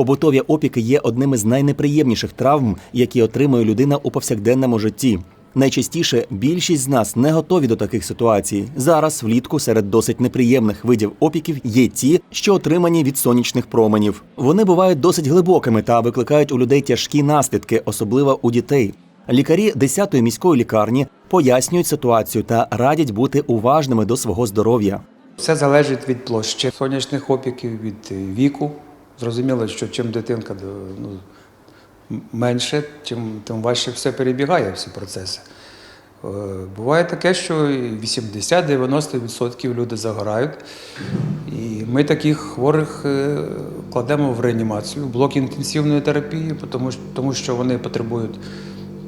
Побутові опіки є одним із найнеприємніших травм, які отримує людина у повсякденному житті. Найчастіше більшість з нас не готові до таких ситуацій. Зараз влітку серед досить неприємних видів опіків є ті, що отримані від сонячних променів. Вони бувають досить глибокими та викликають у людей тяжкі наслідки, особливо у дітей. Лікарі 10-ї міської лікарні пояснюють ситуацію та радять бути уважними до свого здоров'я. Все залежить від площі сонячних опіків, від віку. Зрозуміло, що чим дитинка ну, менше, тим, тим важче все перебігає, всі процеси. Е, Буває таке, що 80-90% люди загорають. І ми таких хворих е, кладемо в реанімацію, блок інтенсивної терапії, тому що вони потребують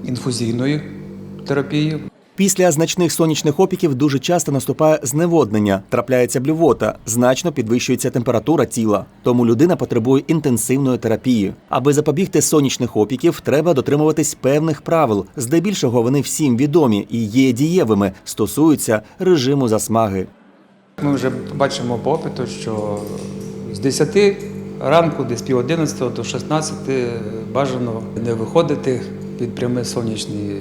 інфузійної терапії. Після значних сонячних опіків дуже часто наступає зневоднення, трапляється блювота, значно підвищується температура тіла. Тому людина потребує інтенсивної терапії. Аби запобігти сонячних опіків, треба дотримуватись певних правил. Здебільшого вони всім відомі і є дієвими, стосуються режиму засмаги. Ми вже бачимо по опиту, що з 10 ранку, десь пів 11 до 16 бажано не виходити під прямі сонячні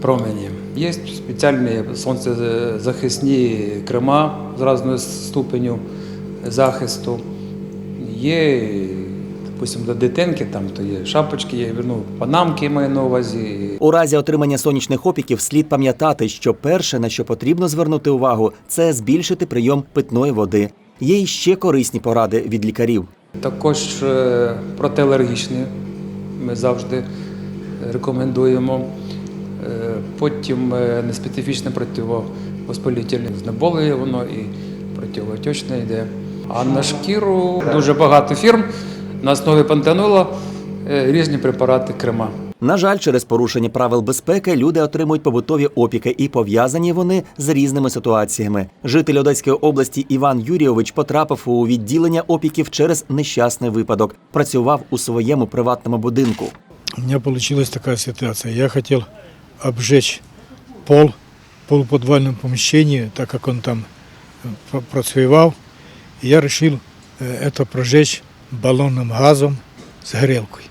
промені. Є спеціальні сонцезахисні крема з різною ступеню захисту. Є, допустимо, до дитинки, там то є шапочки, є ну, панамки маю на увазі, У разі отримання сонячних опіків слід пам'ятати, що перше, на що потрібно звернути увагу, це збільшити прийом питної води. Є й ще корисні поради від лікарів. Також е, протиалергічні ми завжди рекомендуємо. Е, Потім е, неспецифічне противовоспалітельне знеболює воно і противоотечне йде. А на шкіру дуже багато фірм на основі пантенола е, різні препарати крема. На жаль, через порушення правил безпеки люди отримують побутові опіки, і пов'язані вони з різними ситуаціями. Житель Одеської області Іван Юрійович потрапив у відділення опіків через нещасний випадок. Працював у своєму приватному будинку. У меня получилась такая ситуация. Я хотел обжечь пол в полуподвальном помещении, так как он там э, про- процвевал. Я решил э, это прожечь баллонным газом с горелкой.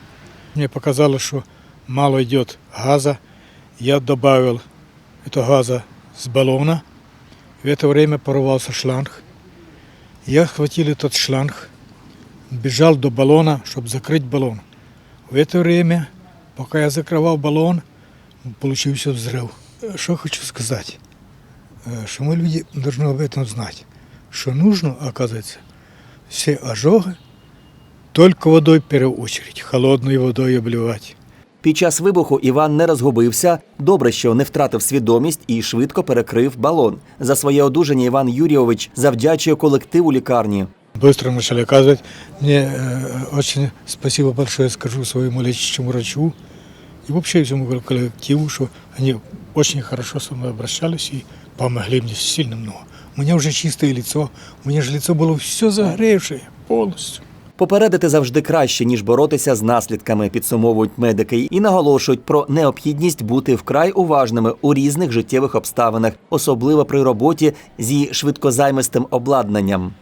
Мне показалось, что мало идет газа. Я добавил этого газа с баллона. В это время порвался шланг. Я схватил этот шланг, бежал до баллона, чтобы закрыть баллон. В это время, пока я закрывал баллон, получился взрыв. Э, Что хочу сказать? Э, Что мы люди должны об этом знать. Что нужно, оказывается, все ожоги только водой в первую очередь, холодной водой обливать. Під час вибуху Іван не розгубився. Добре, що не втратив свідомість і швидко перекрив балон. За своє одужання Іван Юрійович завдячує колективу лікарні. Быстро начали оказывать. Мне э, очень спасибо большое скажу своему лечащему врачу и вообще всему коллективу, что они очень хорошо со мной обращались и помогли мне сильно много. У меня уже чистое лицо, у меня же лицо было все загревшее полностью. Попередити завжди краще, ніж боротися з наслідками, підсумовують медики і наголошують про необхідність бути вкрай уважними у різних життєвих обставинах, особливо при роботі зі швидкозаймистим обладнанням.